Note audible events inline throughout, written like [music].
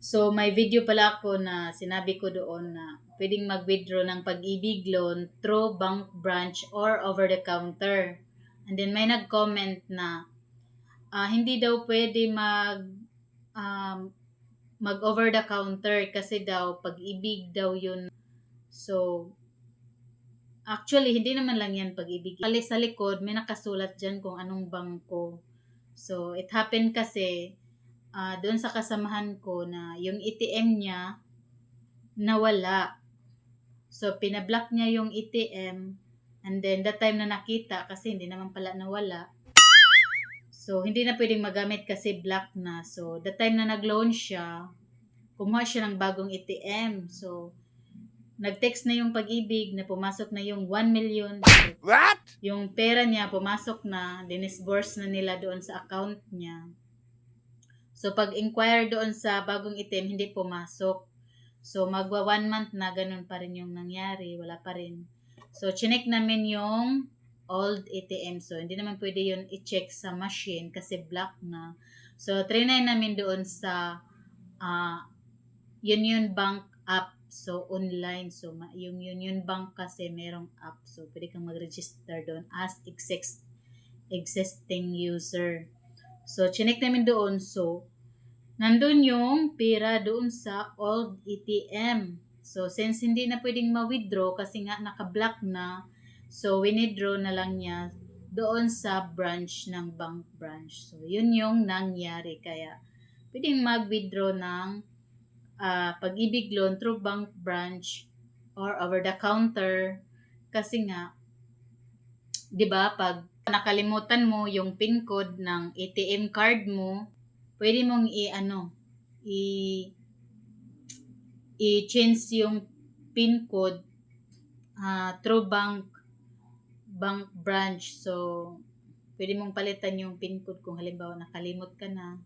So, may video pala ako na sinabi ko doon na pwedeng mag-withdraw ng pag-ibig loan through bank branch or over the counter. And then may nag-comment na ah, hindi daw pwede mag um, mag over the counter kasi daw pag-ibig daw yun. So, actually, hindi naman lang yan pag-ibig. Ali sa likod, may nakasulat dyan kung anong bangko. So, it happened kasi ah doon sa kasamahan ko na yung ATM niya nawala. So, pinablock niya yung ATM and then that time na nakita kasi hindi naman pala nawala. So, hindi na pwedeng magamit kasi black na. So, the time na nag-loan siya, kumuha siya ng bagong ATM. So, nag-text na yung pag-ibig na pumasok na yung 1 million. What? Yung pera niya pumasok na, dinisburse na nila doon sa account niya. So, pag-inquire doon sa bagong item, hindi pumasok. So, magwa one month na ganun pa rin yung nangyari. Wala pa rin. So, chinek namin yung old ATM. So, hindi naman pwede yun i-check sa machine kasi black na. So, trinay namin doon sa ah Union Bank app. So, online. So, yung Union Bank kasi merong app. So, pwede kang mag-register doon as exist- existing user. So, chinek namin doon. So, nandun yung pera doon sa old ATM. So, since hindi na pwedeng ma-withdraw kasi nga naka-block na, so, winidraw na lang niya doon sa branch ng bank branch. So, yun yung nangyari. Kaya, pwedeng mag-withdraw ng ah, pag-ibig loan through bank branch or over the counter kasi nga 'di ba pag nakalimutan mo yung PIN code ng ATM card mo pwede mong i-ano i i-change yung PIN code ah, through bank bank branch so pwede mong palitan yung PIN code kung halimbawa nakalimot ka na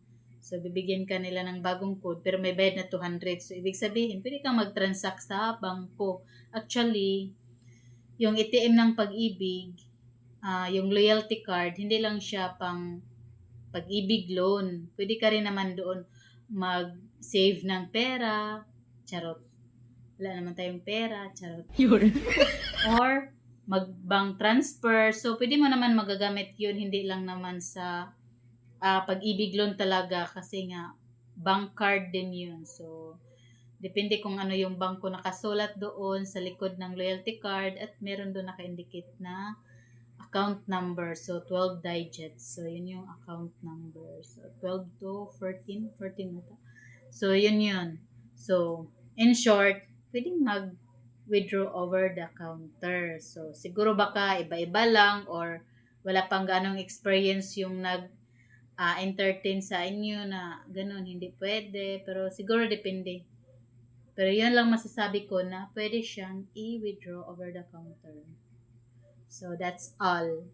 So, bibigyan ka nila ng bagong code, pero may bayad na 200. So, ibig sabihin, pwede kang mag-transact sa bangko. Actually, yung ATM ng pag-ibig, ah, yung loyalty card, hindi lang siya pang pag-ibig loan. Pwede ka rin naman doon mag-save ng pera. Charot. Wala naman tayong pera. Charot. [laughs] Or mag-bank transfer. So, pwede mo naman magagamit yun, hindi lang naman sa ah pag-ibig loan talaga kasi nga bank card din yun. So, depende kung ano yung bangko nakasulat doon sa likod ng loyalty card at meron doon naka-indicate na account number. So, 12 digits. So, yun yung account number. So, 12 to 14. 14 na to. So, yun yun. So, in short, pwedeng mag-withdraw over the counter. So, siguro baka iba-iba lang or wala pang ganong experience yung nag ah, entertain sa inyo na ganun, hindi pwede. Pero siguro depende. Pero yun lang masasabi ko na pwede siyang i-withdraw over the counter. So, that's all.